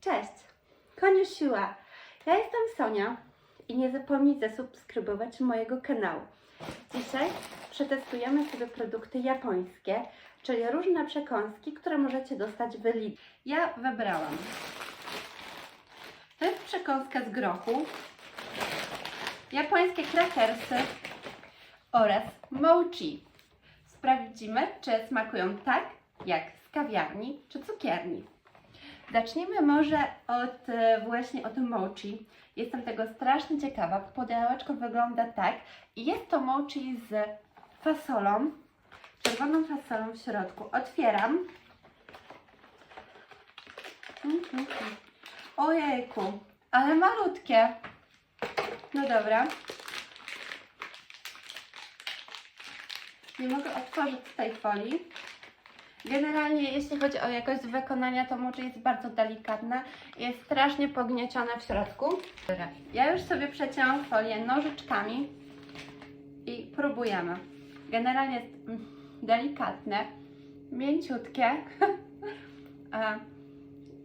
Cześć, Koniu. Ja jestem Sonia i nie zapomnij zasubskrybować mojego kanału. Dzisiaj przetestujemy sobie produkty japońskie, czyli różne przekąski, które możecie dostać w Lidl. Ja wybrałam. To jest przekąska z grochu, japońskie krakersy oraz mochi. Sprawdzimy, czy smakują tak, jak z kawiarni czy cukierni. Zacznijmy może od e, właśnie od mochi. Jestem tego strasznie ciekawa. Pudełeczko wygląda tak jest to mochi z fasolą, czerwoną fasolą w środku. Otwieram. Mm, mm, mm. Ojejku, ale malutkie. No dobra. Nie mogę otworzyć tej folii. Generalnie jeśli chodzi o jakość wykonania, to moczy jest bardzo delikatna. Jest strasznie pognieciona w środku. Ja już sobie przecięłam folię nożyczkami i próbujemy. Generalnie jest mm, delikatne, mięciutkie.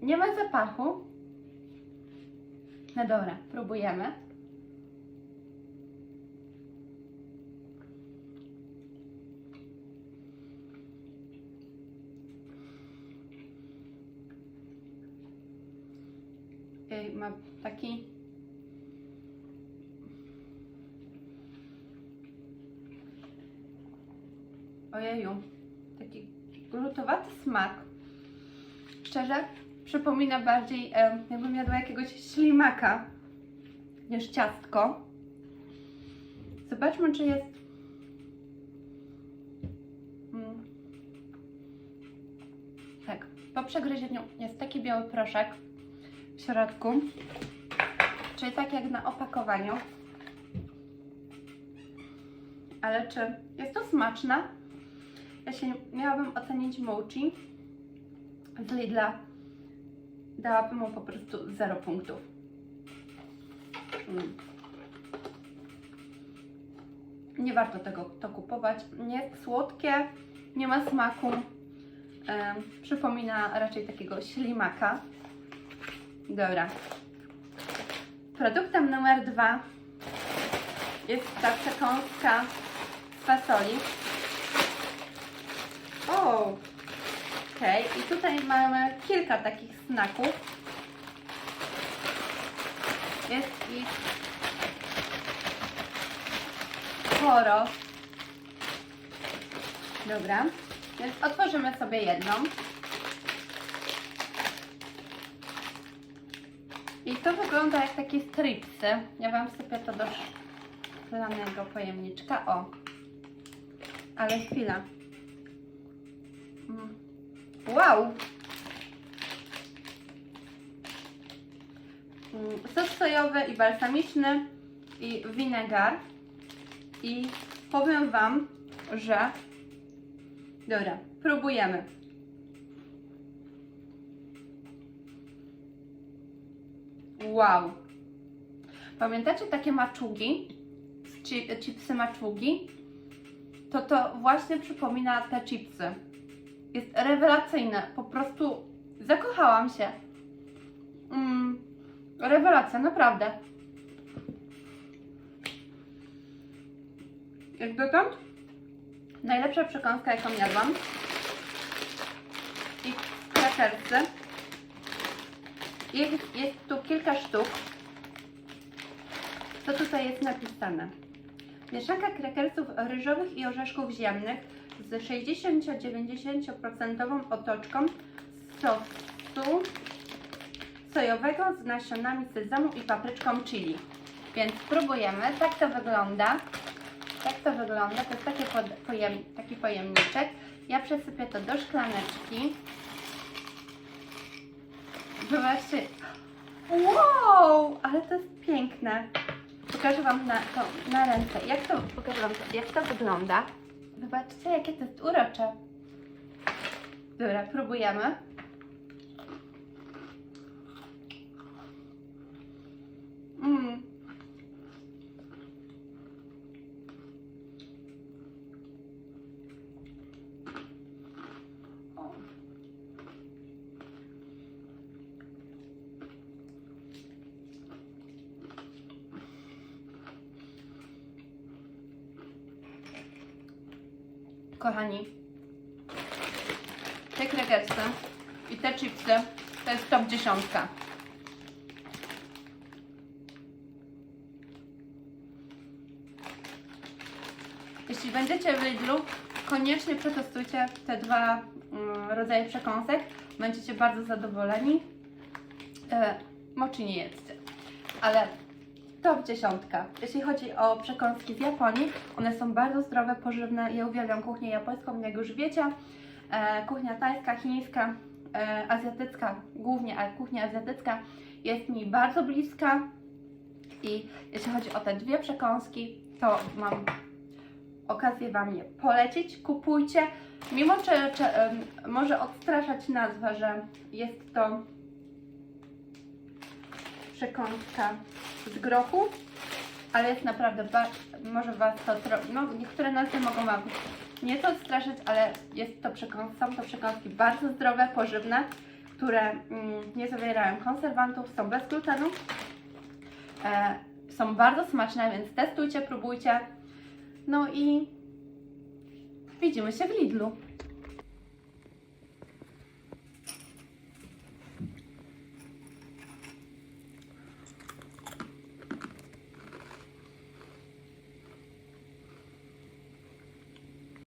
Nie ma zapachu. No dobra, próbujemy. Ej, ma taki. Ojeju, taki glutowaty smak. Szczerze, przypomina bardziej, jakbym jadła jakiegoś ślimaka niż ciastko. Zobaczmy, czy jest. Mm. Tak, po przegryzieniu jest taki biały proszek w środku, czyli tak jak na opakowaniu. Ale czy jest to smaczne? Się miałabym ocenić mochi z Lidla. Dałabym mu po prostu 0 punktów. Mm. Nie warto tego to kupować. Nie jest słodkie, nie ma smaku. Przypomina raczej takiego ślimaka. Dobra. Produktem numer dwa jest ta przekąska z fasoli. O! Okej, i tutaj mamy kilka takich snaków. Jest ich sporo. Dobra, więc otworzymy sobie jedną. I to wygląda jak takie stripsy. Ja Wam sypię to do szklanego pojemniczka. O! Ale chwila. Mm. Wow! Mm, Sos sojowy i balsamiczny i winegar. I powiem Wam, że... Dobra, próbujemy. Wow! Pamiętacie takie maczugi? Chi- Chipsy maczugi? To to właśnie przypomina te chipsy. Jest rewelacyjne. Po prostu zakochałam się. Mm, rewelacja, naprawdę. Jak dotąd najlepsza przekąska, jaką jadłam. I krakersy. Jest, jest tu kilka sztuk. Co tutaj jest napisane? Mieszanka krakersów ryżowych i orzeszków ziemnych z 60-90% otoczką sosu sojowego z nasionami sezamu i papryczką chili. Więc spróbujemy. Tak to wygląda. Tak to wygląda. To jest takie pod, pojem, taki pojemniczek. Ja przesypię to do szklaneczki. Zobaczcie. Wow! Ale to jest piękne. Pokażę Wam na, to, na ręce. Jak to, pokażę Wam to, jak to wygląda. Zobaczcie, jakie to jest urocze. Dobra, próbujemy. Mm. O. kochani, te kragersy i te chipsy to jest top 10. Jeśli będziecie w Lidlu, koniecznie przetestujcie te dwa mm, rodzaje przekąsek. Będziecie bardzo zadowoleni. E, moczy nie jedzcie. Ale top dziesiątka. Jeśli chodzi o przekąski z Japonii, one są bardzo zdrowe, pożywne. Ja uwielbiam kuchnię japońską, jak już wiecie. E, kuchnia tajska, chińska, e, azjatycka, głównie, ale kuchnia azjatycka jest mi bardzo bliska. I jeśli chodzi o te dwie przekąski, to mam okazję Wam je polecić. Kupujcie. Mimo, że, może odstraszać nazwa, że jest to przekąska z grochu, ale jest naprawdę, może Was to, no niektóre nazwy mogą Wam nieco odstraszyć, ale jest to są to przekąski bardzo zdrowe, pożywne, które mm, nie zawierają konserwantów, są bez glutenu, e, są bardzo smaczne, więc testujcie, próbujcie. No i widzimy się w Lidlu.